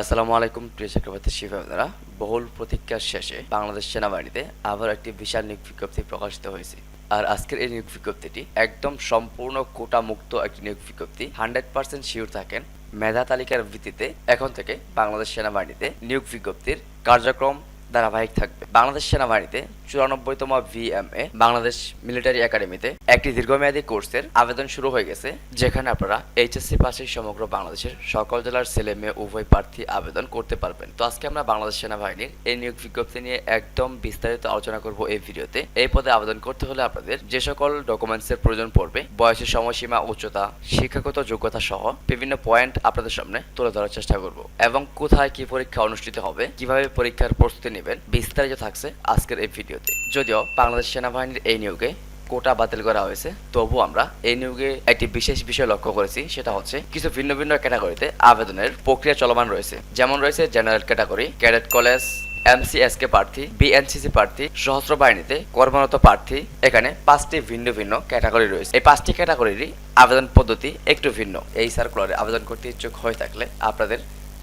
আসসালামু আলাইকুম, প্রিয় চক্রবর্তী শিবাদারা বহুল প্রতীক্ষার শেষে বাংলাদেশ সেনাবাহিনীতে আবার একটি বিশাল নিয়োগ বিজ্ঞপ্তি প্রকাশিত হয়েছে। আর আজকের এই নিয়োগ বিজ্ঞপ্তিটি একদম সম্পূর্ণ কোটা মুক্ত একটি নিয়োগ বিজ্ঞপ্তি। হান্ড্রেড পার্সেন্ট শিওর থাকেন, মেধা তালিকার ভিত্তিতে এখন থেকে বাংলাদেশ সেনাবাহিনীতে নিয়োগ বিজ্ঞপ্তির কার্যক্রম ধারাবাহিক থাকবে। বাংলাদেশ সেনাবাহিনীতে চুরানব্বইতম ভিএমএ বাংলাদেশ মিলিটারি একাডেমিতে একটি দীর্ঘমেয়াদী কোর্সের আবেদন শুরু হয়ে গেছে, যেখানে আপনারা এইচএসসি পাশে সমগ্র বাংলাদেশের সকল জেলার ছেলে মেয়ে, উভয় প্রার্থী আবেদন করতে পারবেন। তো আজকে আমরা বাংলাদেশ সেনাবাহিনীর এই নিয়োগ বিজ্ঞপ্তি নিয়ে একদম বিস্তারিত আলোচনা করব এই ভিডিওতে। এই পদে আবেদন করতে হলে আপনাদের যে সকল ডকুমেন্টসের প্রয়োজন পড়বে, বয়সের সময়সীমা, উচ্চতা, শিক্ষাগত যোগ্যতা সহ বিভিন্ন পয়েন্ট আপনাদের সামনে তুলে ধরার চেষ্টা করব এবং কোথায় কি পরীক্ষা অনুষ্ঠিত হবে, কীভাবে পরীক্ষার প্রস্তুতি নেবেন, বিস্তারিত থাকছে আজকের এই ভিডিওতে। যদিও বাংলাদেশ সেনাবাহিনীর এই নিয়োগে কোটা বাতিল করা হয়েছে তবু আমরা এই নিয়োগে একটি বিশেষ বিষয় লক্ষ্য করেছি, সেটা হচ্ছে কিছু ভিন্ন ভিন্ন ক্যাটাগরিতে আবেদনের প্রক্রিয়া চলমান রয়েছে। যেমন রয়েছে general category, cadet college MCSK প্রার্থী, বিএনসিসি প্রার্থী, সশস্ত্র বাহিনীতে কর্মরত প্রার্থী, এখানে পাঁচটি ভিন্ন ভিন্ন ক্যাটাগরি রয়েছে। এই পাঁচটি ক্যাটাগরিরই আবেদন পদ্ধতি একটু ভিন্ন। এই সার্কুলারে আবেদন করতে ইচ্ছুক হয়ে থাকলে আপনাদের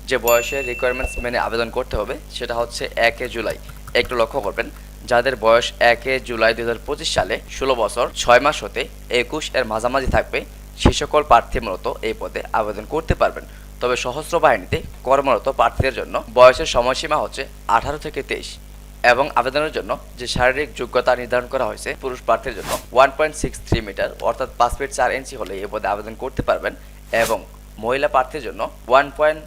যে বয়সের রিকোয়ারমেন্টস মেনে আবেদন করতে হবে, সেটা হচ্ছে একে জুলাই। একটু লক্ষ্য করবেন যাদের বয়স একে জুলাই দু হাজার পঁচিশ সালে ষোলো বছর, ছয় মাস হতে একুশ এর মাঝামাঝি থাকবে, সে সকল প্রার্থী মূলত এই পদে আবেদন করতে পারবেন। তবে সহস্র বাহিনীতে কর্মরত প্রার্থীদের জন্য বয়সের সময়সীমা হচ্ছে আঠারো থেকে তেইশ এবং আবেদনের জন্য যে শারীরিক যোগ্যতা নির্ধারণ করা হয়েছে পুরুষ প্রার্থীর জন্য one point six three metre অর্থাৎ পাঁচ ফিট চার ইঞ্চি হলে এই পদে আবেদন করতে পারবেন এবং মহিলা প্রার্থীর জন্য one point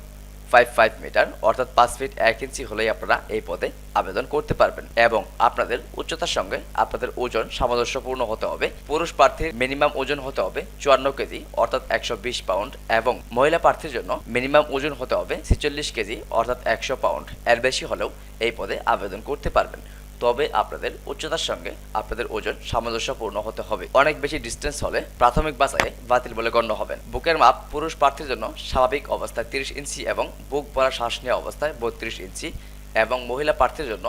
five five metre অর্থাৎ পাঁচ ফিট এক ইঞ্চি হলেই আপনারা এই পদে আবেদন করতে পারবেন এবং আপনাদের উচ্চতার সঙ্গে আপনাদের ওজন সামঞ্জস্যপূর্ণ হতে হবে। পুরুষ প্রার্থীর মিনিমাম ওজন হতে হবে চুয়ান্ন কেজি, অর্থাৎ একশো বিশ পাউন্ড এবং মহিলা প্রার্থীর জন্য মিনিমাম ওজন হতে হবে ছেচল্লিশ কেজি, অর্থাৎ একশো পাউন্ড এর বেশি হলেও এই পদে আবেদন করতে পারবেন। তবে আপনাদের উচ্চতার সঙ্গে আপনাদের ওজন সামঞ্জস্যপূর্ণ হতে হবে। অনেক বেশি ডিস্টেন্স হলে প্রাথমিক বাছাইয়ে বাতিল বলে গণ্য হবেন। বুকের মাপ পুরুষ প্রার্থীর জন্য স্বাভাবিক অবস্থায় তিরিশ ইঞ্চি এবং বুক ভরা শ্বাস নেওয়া অবস্থায় বত্রিশ ইঞ্চি এবং মহিলা প্রার্থীর জন্য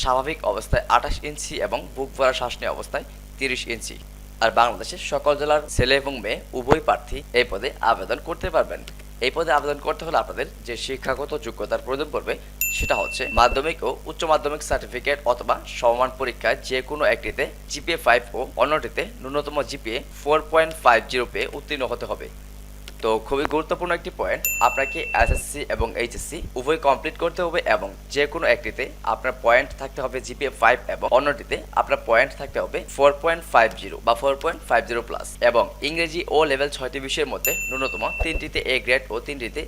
স্বাভাবিক অবস্থায় আঠাশ ইঞ্চি এবং বুক ভরা শ্বাস নেওয়া অবস্থায় তিরিশ ইঞ্চি। আর বাংলাদেশের সকল জেলার ছেলে এবং মেয়ে উভয় প্রার্থী এই পদে আবেদন করতে পারবেন। এই পদে আবেদন করতে হলে আপনাদের যে শিক্ষাগত যোগ্যতার প্রয়োজন পড়বে, সেটা হচ্ছে মাধ্যমিক ও উচ্চ মাধ্যমিক সার্টিফিকেট অথবা সমমান পরীক্ষায় যে কোনো একটিতে জিপিএ ফাইভ ও অন্যটিতে ন্যূনতম GPA four point five zero পেয়ে উত্তীর্ণ হতে হবে। তো খুবই গুরুত্বপূর্ণ একটি পয়েন্ট আপনাকে এসএসসি এবং এইচএসসি উভয় কমপ্লিট করতে হবে এবং যে কোনো একটিতে আপনার পয়েন্ট থাকতে হবে জিপিএ ফাইভ এবং অন্যটিতে আপনার পয়েন্ট থাকতে হবে ফোর পয়েন্ট ফাইভ জিরো বা four point five zero plus এবং ইংরেজি ও লেভেল ছয়টি বিষয়ের মধ্যে ন্যূনতম তিনটিতে এ গ্রেড ও তিনটিতে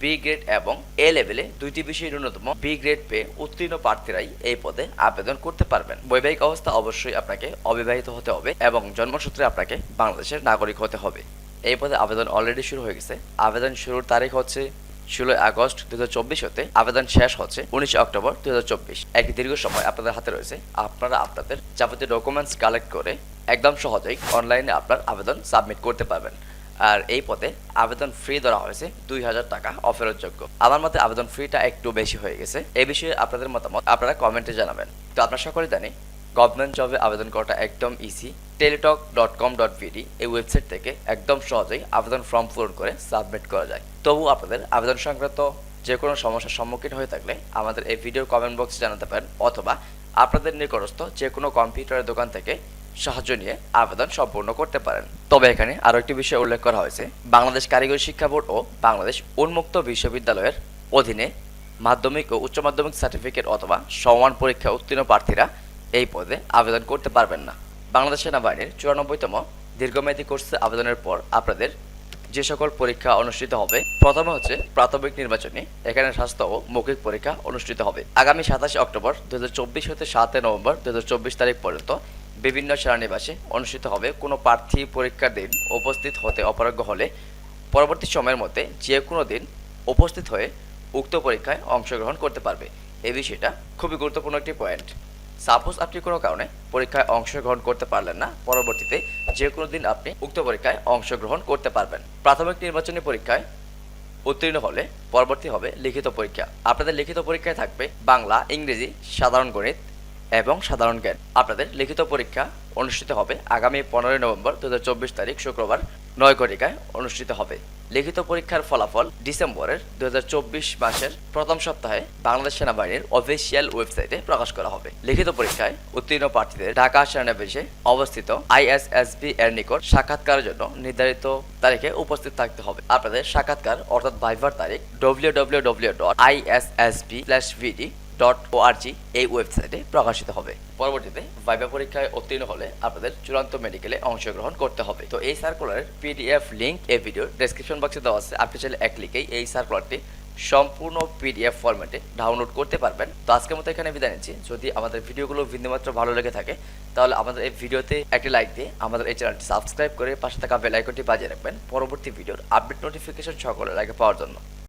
বি গ্রেড এবং এ লেভেলে দুইটি বিষয়ে ন্যূনতম বি গ্রেড পেয়ে উত্তীর্ণ প্রার্থীরাই এই পদে আবেদন করতে পারবেন। বৈবাহিক অবস্থা অবশ্যই আপনাকে অবিবাহিত হতে হবে এবং জন্মসূত্রে আপনাকে বাংলাদেশের নাগরিক হতে হবে। এই পদে আবেদন অলরেডি শুরু হয়ে গেছে। আবেদন শুরুর তারিখ হচ্ছে ষোলোই আগস্ট দু হাজার চব্বিশ হতে আবেদন শেষ হচ্ছে উনিশে অক্টোবর দু এক দীর্ঘ সময় আপনাদের হাতে রয়েছে। আপনারা আপনাদের যাবতীয় ডকুমেন্টস কালেক্ট করে একদম সহজেই অনলাইনে আপনার আবেদন সাবমিট করতে পারবেন। আর এই পদে আবেদন ফ্রি ধরা হয়েছে দুই হাজার টাকা অফেরত যোগ্য আমার মতে আবেদন ফ্রিটা একটু বেশি হয়ে গেছে। এই বিষয়ে আপনাদের মতামত আপনারা কমেন্টে জানাবেন। তো আপনার সকলে জানি গভর্নমেন্ট জবে আবেদন করাটা একদম easy teletalk dot com dot BD এই ওয়েবসাইট থেকে একদম সহজেই আবেদন ফর্ম পূরণ করে সাবমিট করা যায়। তবু আপনাদের আবেদন সংক্রান্ত যে কোনো সমস্যার সম্মুখীন হয়ে থাকলে আমাদের এই ভিডিওর কমেন্ট বক্সে জানাতে পারেন অথবা আপনাদের নিকটস্থ যে কোনো কম্পিউটারের দোকান থেকে সাহায্য নিয়ে আবেদন সম্পূর্ণ করতে পারেন। তবে এখানে আরও একটি বিষয় উল্লেখ করা হয়েছে। বাংলাদেশ কারিগরি শিক্ষা বোর্ড ও বাংলাদেশ উন্মুক্ত বিশ্ববিদ্যালয়ের অধীনে মাধ্যমিক ও উচ্চ মাধ্যমিক সার্টিফিকেট অথবা সমান পরীক্ষা উত্তীর্ণ প্রার্থীরা এই পদে আবেদন করতে পারবেন না। বাংলাদেশ সেনাবাহিনীর চুরানব্বইতম দীর্ঘমেয়াদী কোর্সে আবেদনের পর আপনাদের যে সকল পরীক্ষা অনুষ্ঠিত হবে, প্রথমে হচ্ছে প্রাথমিক নির্বাচনী, এখানে স্বাস্থ্য ও মৌখিক পরীক্ষা অনুষ্ঠিত হবে। আগামী সাতাশে অক্টোবর দু হতে সাতই নভেম্বর দু হাজার চব্বিশ তারিখ পর্যন্ত বিভিন্ন সেনানিবাসে অনুষ্ঠিত হবে। কোনো প্রার্থী পরীক্ষার দিন উপস্থিত হতে অপারগ হলে পরবর্তী সময়ের মধ্যে যে কোনো দিন উপস্থিত হয়ে উক্ত পরীক্ষায় অংশগ্রহণ করতে পারবে। এ বিষয়টা খুবই গুরুত্বপূর্ণ একটি পয়েন্ট। সাপোজ আপনি কোনো কারণে পরীক্ষায় অংশগ্রহণ করতে পারলেন না, পরবর্তীতে যে কোনো দিন আপনি উক্ত পরীক্ষায় অংশগ্রহণ করতে পারবেন। প্রাথমিক নির্বাচনী পরীক্ষায় উত্তীর্ণ হলে পরবর্তী হবে লিখিত পরীক্ষা। আপনাদের লিখিত পরীক্ষায় থাকবে বাংলা, ইংরেজি, সাধারণ গণিত এবং সাধারণ জ্ঞান। আপনাদের লিখিত পরীক্ষা অনুষ্ঠিত হবে আগামী পনেরোই নভেম্বর দুই হাজার চব্বিশ তারিখ, শুক্রবার নয় ঘটিকায় অনুষ্ঠিত হবে। লিখিত পরীক্ষার ফলাফল ডিসেম্বরের দুই হাজার চব্বিশ মাসের প্রথম সপ্তাহে বাংলাদেশ সেনাবাহিনীর অফিসিয়াল ওয়েবসাইটে প্রকাশ করা হবে। লিখিত পরীক্ষায় উত্তীর্ণ প্রার্থীদের ঢাকা সেনাবাহিনীতে অবস্থিত আইএসএসবি এর নিকট সাক্ষাৎকারের জন্য নির্ধারিত তারিখে উপস্থিত থাকতে হবে। আপনাদের সাক্ষাৎকার অর্থাৎ ভাইভার তারিখ W W W dot ISSB slash BD dot ORG এই ওয়েবসাইটে প্রকাশিত হবে। পরবর্তীতে ভাইবা পরীক্ষায় উত্তীর্ণ হলে আপনাদের চূড়ান্ত মেডিকেলে অংশগ্রহণ করতে হবে। তো এই সার্কুলারের পিডিএফ লিঙ্ক এই ভিডিওর ডেসক্রিপশন বক্সে দেওয়া আছে। আপনি চাইলে এক লিখেই এই সার্কুলারটি সম্পূর্ণ পিডিএফ ফরম্যাটে ডাউনলোড করতে পারবেন। তো আজকের মতো এখানে বিদায় নিচ্ছি। যদি আমাদের ভিডিওগুলো বিন্দুমাত্র ভালো লেগে থাকে, তাহলে আমাদের এই ভিডিওতে একটি লাইক দিয়ে আমাদের এই চ্যানেলটি সাবস্ক্রাইব করে পাশে থাকা বেল আইকনটি বাজিয়ে রাখবেন। পরবর্তী ভিডিওর আপডেট নোটিফিকেশন সকলের আগে পাওয়ার জন্য।